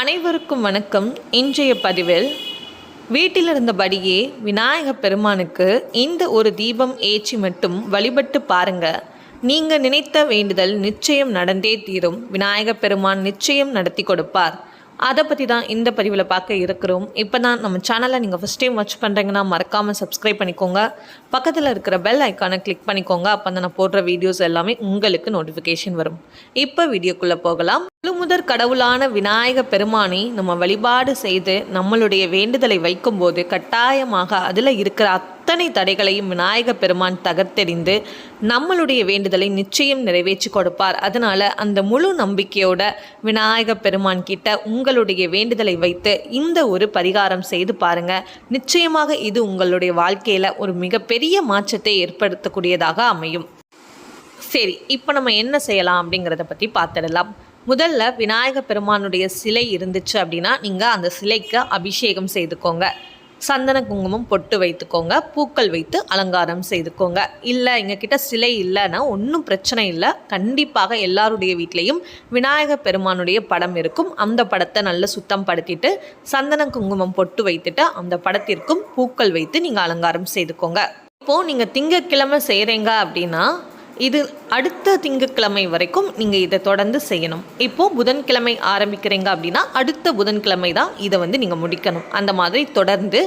அனைவருக்கும் வணக்கம். இன்றைய பதிவில் வீட்டில் இருந்தபடியே விநாயக பெருமானுக்கு இந்த ஒரு தீபம் ஏற்றி மட்டும் வழிபட்டு பாருங்க. நீங்க நினைத்த வேண்டுதல் நிச்சயம் நடந்தே தீரும். விநாயக பெருமான் நிச்சயம் நடத்தி கொடுப்பார். அதை பற்றி தான் இந்த பதிவில் பார்க்க இருக்கிறோம். இப்போ தான் நம்ம சேனலை நீங்கள் ஃபஸ்ட் டைம் வாட்ச் பண்ணுறீங்கன்னா மறக்காமல் சப்ஸ்கிரைப் பண்ணிக்கோங்க. பக்கத்தில் இருக்கிற பெல் ஐக்கானை கிளிக் பண்ணிக்கோங்க. அப்போ தான் நான் போடுற வீடியோஸ் எல்லாமே உங்களுக்கு நோட்டிஃபிகேஷன் வரும். இப்போ வீடியோக்குள்ளே போகலாம். முழுமுதற் கடவுளான விநாயக பெருமானை நம்ம வழிபாடு செய்து நம்மளுடைய வேண்டுதலை வைக்கும்போது கட்டாயமாக அதில் இருக்கிற அத்தனை தடைகளையும் விநாயக பெருமான் தகர்த்தெறிந்து நம்மளுடைய வேண்டுதலை நிச்சயம் நிறைவேற்றி கொடுப்பார். அதனால அந்த முழு நம்பிக்கையோட விநாயக பெருமான் கிட்ட உங்களுடைய வேண்டுதலை வைத்து இந்த ஒரு பரிகாரம் செய்து பாருங்க. நிச்சயமாக இது உங்களுடைய வாழ்க்கையில ஒரு மிகப்பெரிய மாற்றத்தை ஏற்படுத்தக்கூடியதாக அமையும். சரி இப்போ நம்ம என்ன செய்யலாம் அப்படிங்கிறத பற்றி பார்த்துடலாம் முதல்ல விநாயக பெருமானுடைய சிலை இருந்துச்சு அப்படின்னா நீங்கள் அந்த சிலைக்கு அபிஷேகம் செய்துக்கோங்க. சந்தன குங்குமம் பொட்டு வைத்துக்கோங்க பூக்கள் வைத்து அலங்காரம் செய்துக்கோங்க. இல்லை எங்ககிட்ட சிலை இல்லைன்னா ஒன்றும் பிரச்சனை இல்லை. கண்டிப்பாக எல்லாருடைய வீட்லேயும் விநாயக பெருமானுடைய படம் இருக்கும். அந்த படத்தை நல்லா சுத்தம் படுத்திட்டு சந்தன குங்குமம் பொட்டு வைத்துட்டு அந்த படத்திற்கும் பூக்கள் வைத்து நீங்கள் அலங்காரம் செய்துக்கோங்க. இப்போது நீங்கள் திங்கக்கிழமை செய்கிறீங்க அப்படின்னா இது அடுத்த திங்கட்கிழமை வரைக்கும் நீங்கள் இதை தொடர்ந்து செய்யணும். இப்போது புதன்கிழமை ஆரம்பிக்கிறீங்க அப்படின்னா அடுத்த புதன்கிழமை தான் இதை வந்து நீங்கள் முடிக்கணும். அந்த மாதிரி தொடர்ந்து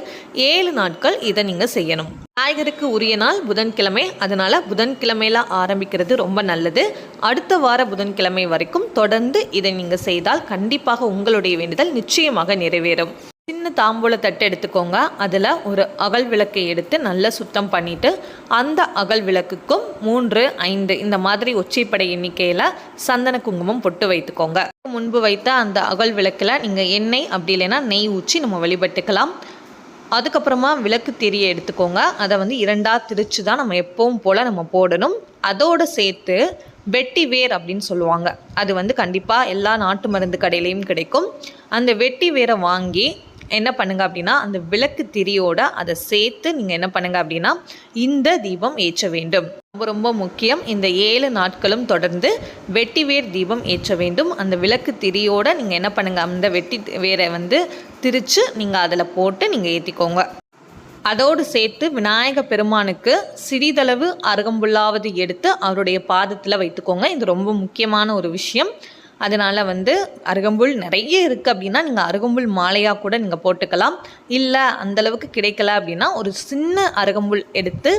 ஏழு நாட்கள் இதை நீங்கள் செய்யணும். விநாயகருக்கு உரிய நாள் புதன்கிழமை. அதனால் புதன்கிழமையில ஆரம்பிக்கிறது ரொம்ப நல்லது. அடுத்த வார புதன்கிழமை வரைக்கும் தொடர்ந்து இதை நீங்கள் செய்தால் கண்டிப்பாக உங்களுடைய வேண்டுதல் நிச்சயமாக நிறைவேறும். சின்ன தாம்பூல தட்டு எடுத்துக்கோங்க. அதில் ஒரு அகல் விளக்கை எடுத்து நல்லா சுத்தம் பண்ணிவிட்டு அந்த அகல் விளக்குக்கும் மூன்று ஐந்து இந்த மாதிரி ஒச்சைப்படை எண்ணிக்கையில் சந்தன குங்குமம் பொட்டு வைத்துக்கோங்க. முன்பு வைத்த அந்த அகல் விளக்கில் நீங்கள் எண்ணெய் அப்படி இல்லைன்னா நெய் ஊற்றி நம்ம வழிபட்டுக்கலாம். அதுக்கப்புறமா விளக்கு திரியை எடுத்துக்கோங்க. அதை வந்து இரண்டாக திரிச்சு தான் நம்ம எப்பவும் போல் நம்ம போடணும். அதோடு சேர்த்து வெட்டி வேர் அப்படின்னு சொல்லுவாங்க. அது வந்து கண்டிப்பாக எல்லா நாட்டு மருந்து கடையிலையும் கிடைக்கும். அந்த வெட்டி வேரை வாங்கி என்ன பண்ணுங்கள் அப்படின்னா அந்த விளக்கு திரியோட அதை சேர்த்து நீங்கள் என்ன பண்ணுங்க அப்படின்னா இந்த தீபம் ஏற்ற வேண்டும். ரொம்ப ரொம்ப முக்கியம். இந்த ஏழு நாட்களும் தொடர்ந்து வெட்டி வேர் தீபம் ஏற்ற வேண்டும். அந்த விளக்கு திரியோட நீங்கள் என்ன பண்ணுங்கள் அந்த வெட்டி வேரை வந்து திரித்து நீங்கள் அதில் போட்டு நீங்கள் ஏற்றிக்கோங்க அதோடு சேர்த்து விநாயக பெருமானுக்கு சிறிதளவு அருகம்புல்லாவது எடுத்து அவருடைய பாதத்தில் வைத்துக்கோங்க. இது ரொம்ப முக்கியமான ஒரு விஷயம். அதனால் வந்து அருகம்புல் நிறைய இருக்குது அப்படின்னா நீங்கள் அருகம்புல் மாலையாக கூட நீங்கள் போட்டுக்கலாம். இல்லை அந்தளவுக்கு கிடைக்கல அப்படின்னா ஒரு சின்ன அருகம்புல் எடுத்து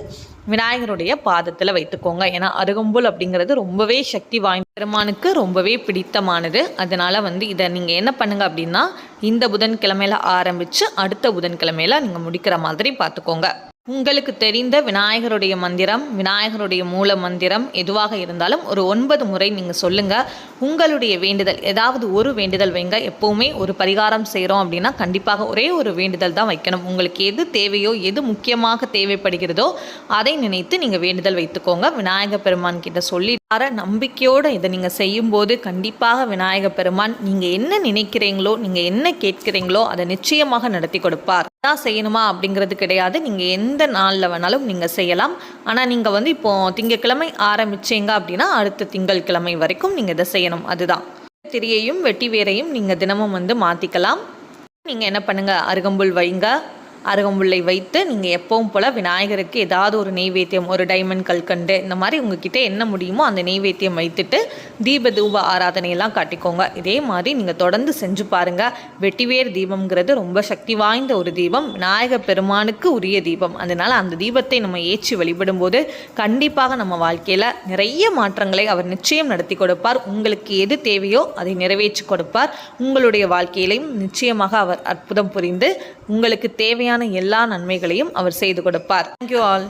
விநாயகருடைய பாதத்தில் வைத்துக்கோங்க. ஏன்னா அருகம்புல் அப்படிங்கிறது ரொம்பவே சக்தி வாய்ந்த பெருமானுக்கு ரொம்பவே பிடித்தமானது. அதனால் வந்து இதை நீங்கள் என்ன பண்ணுங்க அப்படின்னா இந்த புதன்கிழமையில ஆரம்பித்து அடுத்த புதன்கிழமையில நீங்கள் முடிக்கிற மாதிரி பார்த்துக்கோங்க. உங்களுக்கு தெரிந்த விநாயகருடைய மந்திரம் விநாயகருடைய மூல மந்திரம் எதுவாக இருந்தாலும் ஒரு ஒன்பது முறை நீங்கள் சொல்லுங்கள் உங்களுடைய வேண்டுதல் ஏதாவது ஒரு வேண்டுதல் வைங்க. எப்போவுமே ஒரு பரிகாரம் செய்கிறோம் அப்படின்னா கண்டிப்பாக ஒரே ஒரு வேண்டுதல் தான் வைக்கணும். உங்களுக்கு எது தேவையோ எது முக்கியமாக தேவைப்படுகிறதோ அதை நினைத்து நீங்கள் வேண்டுதல் வைத்துக்கோங்க. விநாயகர் பெருமான் கிட்ட சொல்லி வர நம்பிக்கையோடு இதை நீங்கள் செய்யும்போது கண்டிப்பாக விநாயகர் பெருமான் நீங்கள் என்ன நினைக்கிறீங்களோ நீங்கள் என்ன கேட்கிறீங்களோ அதை நிச்சயமாக நடத்தி கொடுப்பார். தான் செய்யணுமா அப்படிங்கிறது கிடையாது. நீங்கள் எந்த நாளில் வேணாலும் நீங்கள் செய்யலாம். ஆனால் நீங்கள் வந்து இப்போது திங்கக்கிழமை ஆரம்பிச்சீங்க அப்படின்னா அடுத்த திங்கள் கிழமை வரைக்கும் நீங்கள் இதை செய்யணும். அதுதான். திரியையும் வெட்டி வேரையும் நீங்கள் தினமும் வந்து மாற்றிக்கலாம் நீங்கள் என்ன பண்ணுங்கள் அருகம்புல் வைங்க. அருகம்புல்லை வைத்து நீங்கள் எப்பவும் போல் விநாயகருக்கு ஏதாவது ஒரு நெய்வேத்தியம் ஒரு டைமண்ட் கல்கண்டு இந்த மாதிரி உங்ககிட்ட என்ன முடியுமோ அந்த நெய்வேத்தியம் வைத்துட்டு தீப தூப ஆராதனையெல்லாம் காட்டிக்கோங்க. இதே மாதிரி நீங்கள் தொடர்ந்து செஞ்சு பாருங்கள் வெட்டிவேர் தீபம்ங்கிறது ரொம்ப சக்தி வாய்ந்த ஒரு தீபம். விநாயக பெருமானுக்கு உரிய தீபம். அதனால் அந்த தீபத்தை நம்ம ஏற்றி வழிபடும்போது கண்டிப்பாக நம்ம வாழ்க்கையில் நிறைய மாற்றங்களை அவர் நிச்சயம் நடத்தி கொடுப்பார். உங்களுக்கு எது தேவையோ அதை நிறைவேற்றி கொடுப்பார். உங்களுடைய வாழ்க்கையிலையும் நிச்சயமாக அவர் அற்புதம் புரிந்து உங்களுக்கு தேவையான தேவையான எல்லா நன்மைகளையும் அவர் செய்து கொடுப்பார். Thank you all